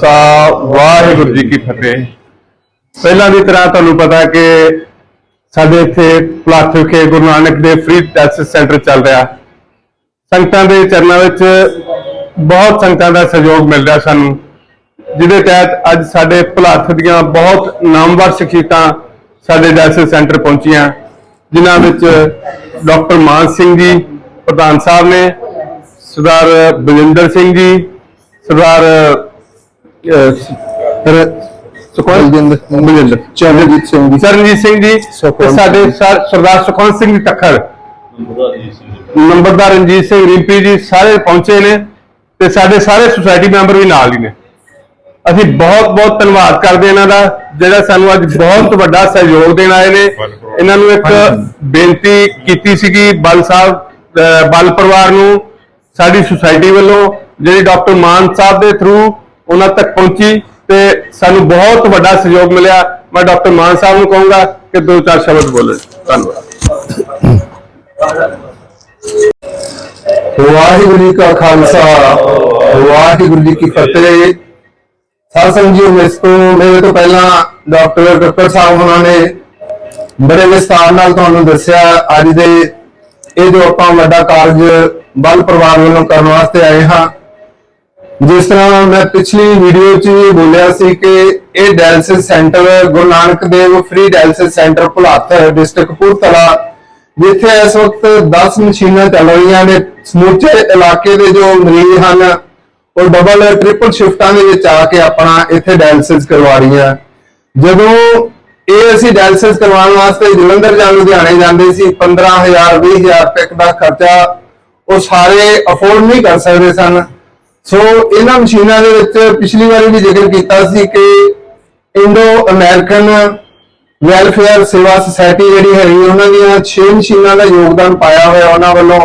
ਸਾ ਵਾਹਿਗੁਰੂ ਜੀ ਕੀ ਫਤਿਹ। ਪਹਿਲਾਂ ਦੀ ਤਰ੍ਹਾਂ ਤੁਹਾਨੂੰ ਪਤਾ ਕਿ ਸਾਡੇ ਇੱਥੇ ਪਲਾਥ ਵਿਖੇ Guru Nanak Dev free test centre ਚੱਲ ਰਿਹਾ। ਸੰਗਤਾਂ ਦੇ ਚਰਨਾਂ ਵਿੱਚ ਬਹੁਤ ਸੰਗਤਾਂ ਦਾ ਸਹਿਯੋਗ ਮਿਲ ਰਿਹਾ ਸਾਨੂੰ, ਜਿਹਦੇ ਤਹਿਤ ਅੱਜ ਸਾਡੇ ਭਲਾਥ ਦੀਆਂ ਬਹੁਤ ਨਾਮਵਰ ਸ਼ਖਸੀਅਤਾਂ ਸਾਡੇ ਟੈਸਟ ਸੈਂਟਰ ਪਹੁੰਚੀਆਂ, ਜਿਨ੍ਹਾਂ ਵਿੱਚ ਡਾਕਟਰ ਮਾਨ ਸਿੰਘ ਜੀ, ਪ੍ਰਧਾਨ ਸਾਹਿਬ ਨੇ, ਸਰਦਾਰ ਬਲਜਿੰਦਰ ਸਿੰਘ ਜੀ, ਸਰਦਾਰ ਸੁਖਵੰਤ ਬਲਜਿੰਦਰ ਬਲਜਿੰਦਰ ਚਰਨਜੀਤ ਸਿੰਘ ਜੀ ਚਰਨਜੀਤ ਸਿੰਘ ਜੀ ਤੇ ਸਾਡੇ ਸਰ- ਸਰਦਾਰ ਸੁਖਵੰਤ ਸਿੰਘ ਜੀ ਤੱਖਰ ਨੰਬਰਦਾਰ ਰਣਜੀਤ ਸਿੰਘ ਰਿੰਪੀ ਜੀ ਸਾਰੇ ਪਹੁੰਚੇ ਨੇ ਤੇ ਸਾਡੇ ਸਾਰੇ ਸੁਸਾਇਟੀ ਮੈਂਬਰ ਵੀ ਨਾਲ ਹੀ ਨੇ। ਅਸੀਂ ਬਹੁਤ ਬਹੁਤ ਧੰਨਵਾਦ ਕਰਦੇ ਇਹਨਾਂ ਦਾ ਜਿਹੜਾ ਸਾਨੂੰ ਅੱਜ ਬਹੁਤ ਵੱਡਾ ਸਹਿਯੋਗ ਦੇਣ ਆਏ ਨੇ। ਇਹਨਾਂ ਨੂੰ ਇੱਕ ਬੇਨਤੀ ਕੀਤੀ ਸੀਗੀ ਬਲ ਸਾਹਿਬ ਅਹ ਬਲ ਪਰਿਵਾਰ ਨੂੰ ਸਾਡੀ ਸੁਸਾਇਟੀ ਵੱਲੋਂ ਜਿਹੜੀ ਡਾਕਟਰ ਮਾਨ ਸਾਹਿਬ ਦੇ ਥਰੂ ਉਹਨਾਂ ਤੱਕ ਪਹੁੰਚੀ ਤੇ ਸਾਨੂੰ ਬਹੁਤ ਵੱਡਾ ਸਹਿਯੋਗ ਮਿਲਿਆ। ਮੈਂ ਡਾਕਟਰ ਮਾਨ ਸਾਹਿਬ ਨੂੰ ਕਹੂੰਗਾ ਕਿ ਦੋ ਚਾਰ ਸ਼ਬਦ ਬੋਲਣ ਧੰਨਵਾਦ। ਵਾਹਿਗੁਰੂ ਜੀ ਕਾ ਖਾਲਸਾ, ਵਾਹਿਗੁਰੂ ਜੀ ਕੀ ਫਤਿਹ। ਸਾਧ ਜੀ, ਇਸ ਤੋਂ ਮੇਰੇ ਤੋਂ ਪਹਿਲਾਂ ਡਾਕਟਰ ਕੱਕੜ ਸਾਹਿਬ ਉਹਨਾਂ ਨੇ ਬੜੇ ਵਿਸਤਾਰ ਨਾਲ ਤੁਹਾਨੂੰ ਦੱਸਿਆ। ਅੱਜ ਦੇ ਇਹ ਜੋ ਆਪਾਂ ਵੱਡਾ ਕਾਰਜ ਬਲ ਪਰਿਵਾਰ ਵੱਲੋਂ ਕਰਨ ਵਾਸਤੇ ਆਏ ਹਾਂ ਜਿਸ ਤਰ੍ਹਾਂ ਮੈਂ ਪਿਛਲੀ ਵੀਡੀਓ 'ਚ ਵੀ ਬੋਲਿਆ ਸੀ ਕਿ ਇਹ dialysis centre Guru Nanak Dev free dialysis centre Bhulath district Kapurthala ਜਿੱਥੇ ਇਸ ਵਕਤ 10 ਮਸ਼ੀਨਾਂ ਚੱਲ ਰਹੀਆਂ ਨੇ। ਸਮੁੱਚੇ ਇਲਾਕੇ ਦੇ ਜੋ ਮਰੀਜ਼ ਹਨ, ਉਹ ਡਬਲ ਟ੍ਰਿਪਲ ਸ਼ਿਫਟਾਂ ਦੇ ਵਿੱਚ ਆ ਕੇ ਆਪਣਾ ਇੱਥੇ ਡਾਇਲਸਿਸ ਕਰਵਾ ਰਹੀਆਂ। ਜਦੋਂ ਇਹ ਅਸੀਂ ਡਾਇਲਸਿਸ ਕਰਵਾਉਣ ਵਾਸਤੇ ਜਲੰਧਰ ਜਾਂ ਲੁਧਿਆਣੇ ਜਾਂਦੇ ਸੀ 15000 20000 ਤੱਕ ਦਾ ਖਰਚਾ ਉਹ ਸਾਰੇ ਅਫੋਰਡ ਨਹੀਂ ਕਰ ਸਕਦੇ ਸਨ। ਸੋ ਇਹਨਾਂ ਮਸ਼ੀਨਾਂ ਦੇ ਵਿੱਚ ਪਿਛਲੀ ਵਾਰੀ ਵੀ ਜ਼ਿਕਰ ਕੀਤਾ ਸੀ ਕਿ Indo American welfare Seva society ਜਿਹੜੀ ਹੈਗੀ, ਉਹਨਾਂ ਦੀਆਂ 6 ਮਸ਼ੀਨਾਂ ਦਾ ਯੋਗਦਾਨ ਪਾਇਆ ਹੋਇਆ ਉਹਨਾਂ ਵੱਲੋਂ।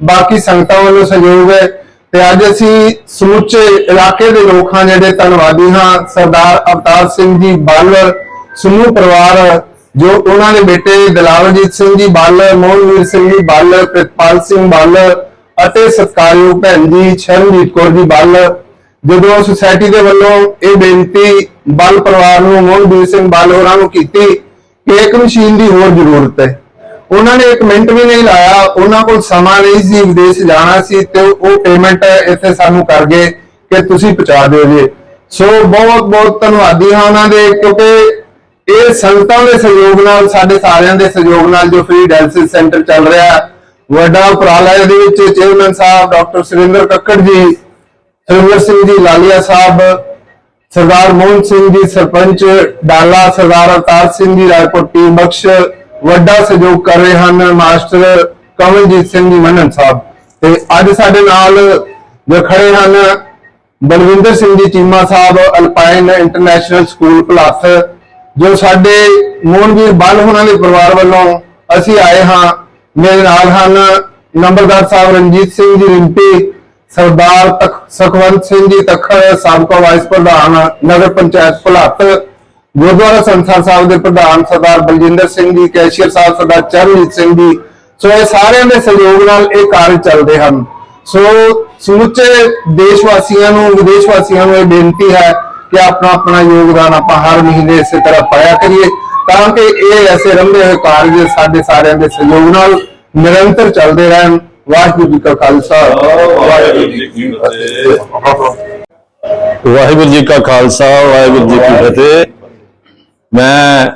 ਬਾਕੀ ਸੰਗਤਾਂ ਵੱਲੋਂ ਸਹਿਯੋਗ ਹੈ। ਤੇ ਅੱਜ ਅਸੀਂ ਸਮੁੱਚੇ ਇਲਾਕੇ ਦੇ ਲੋਕ ਹਾਂ ਜਿਹੜੇ ਧੰਨਵਾਦੀ ਹਾਂ, ਸਰਦਾਰ ਅਵਤਾਰ ਸਿੰਘ ਜੀ ਬਾਲਰ ਸਮੂਹ ਪਰਿਵਾਰ, ਜੋ ਉਹਨਾਂ ਦੇ ਬੇਟੇ ਦਿਲਾਵਰਜੀਤ Singh ji bowler ਮੋਹਨਵੀਰ Singh ji bowler Pritpal Singh bowler ਅਤੇ ਸਤਿਕਾਰਯੋਗ ਭੈਣ ਜੀ ਸ਼ਰਨਜੀਤ ਕੌਰ ਜੀ ਬਾਲਰ ਜਦੋਂ ਸੁਸਾਇਟੀ ਦੇ ਵੱਲੋਂ ਇਹ ਬੇਨਤੀ ਬਲ ਪਰਿਵਾਰ ਨੂੰ ਮੋਹਨਵੀਰ ਸਿੰਘ ਬਾਲ ਹੋਰਾਂ ਨੂੰ ਕੀਤੀ ਕਿ ਇੱਕ ਮਸ਼ੀਨ ਦੀ ਹੋਰ ਜ਼ਰੂਰਤ ਹੈ। ਉਹਨਾਂ ਨੇ ਇੱਕ ਮਿੰਟ ਵੀ ਨਹੀਂ ਲਾਇਆ, ਉਹਨਾਂ ਕੋਲ ਸਮਾਂ ਨਹੀਂ ਸੀ, ਵਿਦੇਸ਼ ਜਾਣਾ ਸੀ ਤੇ ਉਹ ਪੇਮੈਂਟ ਇੱਥੇ ਸਾਨੂੰ ਕਰ ਗਏ ਕਿ ਤੁਸੀਂ ਪਹੁੰਚਾ ਦਿਓ ਜੀ। ਸੋ ਬਹੁਤ ਬਹੁਤ ਧੰਨਵਾਦੀ ਹਾਂ ਉਹਨਾਂ ਦੇ, ਕਿਉਂਕਿ ਇਹ ਸੰਗਤਾਂ ਦੇ ਸਹਿਯੋਗ ਨਾਲ, ਸਾਡੇ ਸਾਰਿਆਂ ਦੇ ਸਹਿਯੋਗ ਨਾਲ ਜੋ ਫ੍ਰੀ ਡਾਇਲਸਿਸ ਸੈਂਟਰ ਚੱਲ ਰਿਹਾ ਵੱਡਾ ਉਪਰਾਲਾ ਇਹਦੇ ਵਿੱਚ ਚੇਅਰਮੈਨ ਸਾਹਿਬ ਡਾਕਟਰ ਸੁਰਿੰਦਰ ਕੱਕੜ ਜੀ, ਸੁਰਿੰਦਰ ਸਿੰਘ ਜੀ, ਲਾਲੀਆ ਸਾਹਿਬ, ਸਰਦਾਰ ਮੋਹਨ ਸਿੰਘ ਜੀ, ਸਰਪੰਚ ਡਾਲਾ, ਸਰਦਾਰ ਅਵਤਾਰ ਸਿੰਘ ਜੀ, ਰਾਏਪੁਰ ਟੀਮ ਬਖਸ਼ ਵੱਡਾ ਸਹਿਯੋਗ ਕਰ ਰਹੇ ਹਨ ਮਾਸਟਰ ਕਮਲਜੀਤ ਸਿੰਘ ਜੀ ਮੰਨਨ ਸਾਹਿਬ। ਤੇ ਅੱਜ ਸਾਡੇ ਨਾਲ ਜੋ ਖੜੇ ਹਨ ਬਲਵਿੰਦਰ ਸਿੰਘ ਜੀ ਚੀਮਾ ਸਾਹਿਬ ਅਲਪਾਈਨ ਇੰਟਰਨੈਸ਼ਨਲ ਸਕੂਲ ਭਲਾਥ ਜੋ ਸਾਡੇ ਮੋਹਨਵੀਰ ਬਲ ਹੋਣਾ ਦੇ ਪਰਿਵਾਰ ਵੱਲੋਂ ਅਸੀਂ ਆਏ ਹਾਂ ਮੇਰੇ ਨਾਲ ਹਨ ਨੰਬਰਦਾਰ ਸਾਹਿਬ ਰਣਜੀਤ ਸਿੰਘ ਜੀ ਰਿੰਪੀ, ਸਰਦਾਰ ਸੁਖਵੰਤ ਸਿੰਘ ਜੀ ਤਖਰ ਸਾਬਕਾ ਵਾਈਸ ਪ੍ਰਧਾਨ ਨਗਰ ਪੰਚਾਇਤ ਭੁਲੱਤ ਗੁਰਦੁਆਰਾ ਸੰਸਾਰ ਸਾਹਿਬ ਦੇ ਪ੍ਰਧਾਨ ਸਰਦਾਰ ਬਲਜਿੰਦਰ ਸਿੰਘ ਜੀ, ਕੈਸ਼ੀਅਰ ਸਾਹਿਬ ਸਰਦਾਰ ਚਰਨਜੀਤ ਸਿੰਘ ਜੀ। ਸੋ ਇਹ ਸਾਰਿਆਂ ਦੇ ਸਹਿਯੋਗ ਨਾਲ ਇਹ ਕਾਰਜ ਚੱਲਦੇ ਹਨ। ਸੋ ਸਮੁੱਚੇ ਦੇਸ਼ ਵਾਸੀਆਂ ਨੂੰ ਵਿਦੇਸ਼ ਵਾਸੀਆਂ ਨੂੰ ਇਹ ਬੇਨਤੀ ਹੈ ਕਿ ਆਪਣਾ ਆਪਣਾ ਯੋਗਦਾਨ ਆਪਾਂ ਹਰ ਮਹੀਨੇ ਇਸੇ ਤਰ੍ਹਾਂ ਪਾਇਆ ਕਰੀਏ। ਤਾਂ ਕਿ ਇਹ ਐਸੇ ਰੰਭੇ ਹੋਏ ਕਾਰਜ ਸਾਡੇ ਸਾਰਿਆਂ ਦੇ ਸਹਿਯੋਗ ਨਾਲ ਨਿਰੰਤਰ ਚੱਲਦੇ ਰਹਿਣ। ਵਾਹਿਗੁਰੂ ਜੀ ਕਾ ਖਾਲਸਾ। ਵਾਹਿਗੁਰੂ ਜੀ ਕੀ ਫਤਿਹ। ਵਾਹਿਗੁਰੂ ਜੀ ਕਾ ਖਾਲਸਾ, ਵਾਹਿਗੁਰੂ ਜੀ ਕੀ ਫਤਿਹ। ਮੈਂ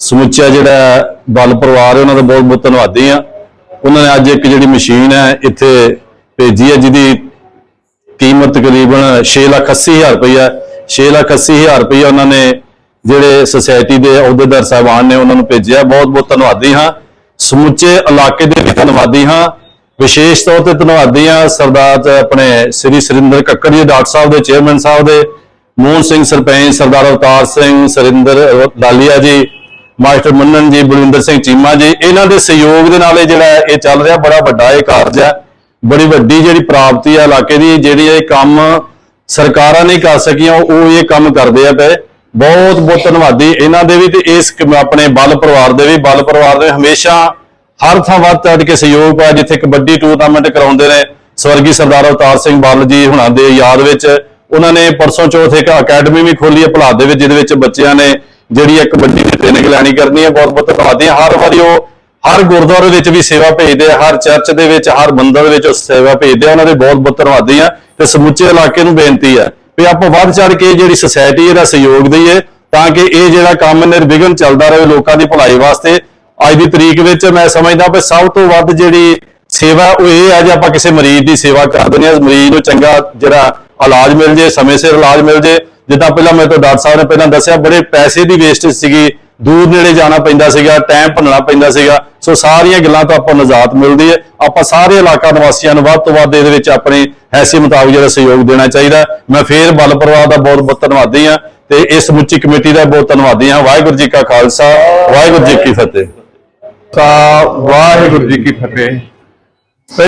ਸਮੁੱਚਾ ਜਿਹੜਾ ਬਲ ਪਰਿਵਾਰ ਹੈ, ਉਹਨਾਂ ਦਾ ਬਹੁਤ ਬਹੁਤ ਧੰਨਵਾਦੀ ਆ ਉਹਨਾਂ ਨੇ ਅੱਜ ਇੱਕ ਜਿਹੜੀ ਮਸ਼ੀਨ ਹੈ, ਇੱਥੇ ਭੇਜੀ ਹੈ, ਜਿਹਦੀ ਕੀਮਤ ਤਕਰੀਬਨ 6 ਲੱਖ 80 ਹਜ਼ਾਰ ਰੁਪਈਆ 6 ਲੱਖ 80 ਹਜ਼ਾਰ ਰੁਪਈਆ ਉਹਨਾਂ ਨੇ ਜਿਹੜੇ ਸੁਸਾਇਟੀ ਦੇ ਅਹੁਦੇਦਾਰ ਸਾਹਿਬਾਨ ਨੇ ਉਹਨਾਂ ਨੂੰ ਭੇਜਿਆ। ਬਹੁਤ ਬਹੁਤ ਧੰਨਵਾਦੀ ਹਾਂ। ਸਮੁੱਚੇ ਇਲਾਕੇ ਦੇ ਵੀ ਧੰਨਵਾਦੀ ਹਾਂ। ਵਿਸ਼ੇਸ਼ ਤੌਰ ਤੇ ਧੰਨਵਾਦੀ ਹਾਂ ਸਰਦਾਰ ਆਪਣੇ ਸ੍ਰੀ ਸੁਰਿੰਦਰ ਕੱਕੜ ਜੀ ਡਾਕਟਰ ਸਾਹਿਬ ਦੇ, ਚੇਅਰਮੈਨ ਸਾਹਿਬ ਦੇ, ਮੋਹਨ ਸਿੰਘ ਸਰਪੰਚ, ਸਰਦਾਰ ਅਵਤਾਰ ਸਿੰਘ, ਸਰਿੰਦਰ ਲਾਲੀਆ ਜੀ, ਮਾਸਟਰ ਮੰਨਨ ਜੀ, ਬਲਵਿੰਦਰ ਸਿੰਘ ਚੀਮਾ ਜੀ, ਇਹਨਾਂ ਦੇ ਸਹਿਯੋਗ ਦੇ ਨਾਲ ਇਹ ਜਿਹੜਾ ਇਹ ਚੱਲ ਰਿਹਾ, ਬੜਾ ਵੱਡਾ ਇਹ ਕਾਰਜ ਹੈ। ਬੜੀ ਵੱਡੀ ਜਿਹੜੀ ਪ੍ਰਾਪਤੀ ਹੈ ਇਲਾਕੇ ਦੀ, ਜਿਹੜੀ ਇਹ ਕੰਮ ਸਰਕਾਰਾਂ ਨਹੀਂ ਕਰ ਸਕੀਆਂ, ਉਹ ਇਹ ਕੰਮ ਕਰਦੇ ਆ ਪਏ ਬਹੁਤ ਬਹੁਤ ਧੰਨਵਾਦੀ। ਇਹਨਾਂ ਦੇ ਵੀ ਤੇ ਇਸ ਆਪਣੇ ਬਲ ਪਰਿਵਾਰ ਦੇ ਵੀ। ਬਲ ਪਰਿਵਾਰ ਦੇ ਹਮੇਸ਼ਾ ਹਰ ਥਾਂ ਵੱਧ ਚੜ੍ਹ ਕੇ ਸਹਿਯੋਗ ਪਾਇਆ, ਜਿੱਥੇ ਕਬੱਡੀ ਟੂਰਨਾਮੈਂਟ ਕਰਾਉਂਦੇ ਨੇ ਸਵਰਗੀ ਸਰਦਾਰ ਅਵਤਾਰ ਸਿੰਘ ਬਾਲ ਜੀ ਹੁਣਾਂ ਦੇ ਯਾਦ ਵਿੱਚ। ਉਹਨਾਂ ਨੇ ਪਰਸੋਂ ਚੌਥ ਇੱਕ ਅਕੈਡਮੀ ਵੀ ਖੋਲੀ ਹੈ ਭਲਾ ਦੇ ਵਿੱਚ, ਜਿਹਦੇ ਵਿੱਚ ਬੱਚਿਆਂ ਨੇ ਜਿਹੜੀ ਇੱਕ ਕਬੱਡੀ ਦੀ ਟ੍ਰੇਨਿੰਗ ਲੈਣੀ ਕਰਨੀ ਹੈ। ਬਹੁਤ ਬਹੁਤ ਧੰਨਵਾਦੀ ਹਾਂ। ਹਰ ਵਾਰੀ ਉਹ ਹਰ ਗੁਰਦੁਆਰੇ ਵਿੱਚ ਵੀ ਸੇਵਾ ਭੇਜਦੇ ਆ, ਹਰ ਚਰਚ ਦੇ ਵਿੱਚ, ਹਰ ਮੰਦਰ ਵਿੱਚ ਉਹ ਸੇਵਾ ਭੇਜਦੇ ਆ। ਉਹਨਾਂ ਦੇ ਬਹੁਤ ਬਹੁਤ ਧੰਨਵਾਦੀ ਆ ਤੇ ਸਮੁੱਚੇ ਇਲਾਕੇ ਨੂੰ ਬੇਨਤੀ ਹੈ ਵੀ ਆਪਾਂ ਵੱਧ ਚੜ ਕੇ ਜਿਹੜੀ ਸੁਸਾਇਟੀ ਇਹਦਾ ਸਹਿਯੋਗ ਦਈਏ ਤਾਂ ਕਿ ਇਹ ਜਿਹੜਾ ਕੰਮ ਨਿਰਵਿਘਨ ਚੱਲਦਾ ਰਹੇ ਲੋਕਾਂ ਦੀ ਭਲਾਈ ਵਾਸਤੇ। ਅੱਜ ਦੀ ਤਰੀਕ ਵਿੱਚ ਮੈਂ ਸਮਝਦਾ ਵੀ ਸਭ ਤੋਂ ਵੱਧ ਜਿਹੜੀ ਸੇਵਾ, ਉਹ ਇਹ ਹੈ ਜੇ ਆਪਾਂ ਕਿਸੇ ਮਰੀਜ਼ ਦੀ ਸੇਵਾ ਕਰ ਦਿੰਦੇ ਹਾਂ, ਮਰੀਜ਼ ਨੂੰ ਚੰਗਾ ਜਿਹੜਾ ਇਲਾਜ ਮਿਲ ਜੇ, ਸਮੇਂ ਸਿਰ ਇਲਾਜ ਮਿਲ ਜੇ। ਜਿੱਦਾਂ ਪਹਿਲਾਂ ਮੈਂ ਤੋਂ ਡਾਕਟਰ ਸਾਹਿਬ ਨੇ ਪਹਿਲਾਂ ਦੱਸਿਆ, ਬੜੇ ਪੈਸੇ ਦੀ ਵੇਸਟੇਜ ਸੀਗੀ। ਦੂਰ ਨੇੜੇ ਜਾਣਾ ਪੈਂਦਾ ਸੀਗਾ ਟਾਈਮ ਭੰਨਣਾ ਪੈਂਦਾ ਸੀਗਾ। ਸੋ ਸਾਰੀਆਂ ਗੱਲਾਂ ਤੋਂ ਆਪਾਂ ਨੂੰ ਨਿਜਾਤ ਮਿਲਦੀ ਹੈ। ਆਪਾਂ ਸਾਰੇ ਇਲਾਕਾ ਨਿਵਾਸੀਆਂ ਨੂੰ ਵੱਧ ਤੋਂ ਵੱਧ ਇਹਦੇ ਵਿੱਚ ਆਪਣੀ ਹੈਸੀਅਤ ਮੁਤਾਬਕ ਜਿਹੜਾ ਸਹਿਯੋਗ ਦੇਣਾ ਚਾਹੀਦਾ। ਮੈਂ ਫੇਰ ਬਲ ਪਰਿਵਾਰ ਦਾ ਬਹੁਤ ਬਹੁਤ ਧੰਨਵਾਦੀ ਹਾਂ ਤੇ ਇਸ ਸਮੁੱਚੀ ਕਮੇਟੀ ਦਾ ਬਹੁਤ ਧੰਨਵਾਦੀ ਹਾਂ। ਵਾਹਿਗੁਰੂ ਜੀ ਕਾ ਖਾਲਸਾ, ਵਾਹਿਗੁਰੂ ਜੀ ਕੀ ਫਤਿਹ। ਸਾ ਵਾਹਿਗੁਰੂ ਜੀ ਕੀ ਫਤਿਹ।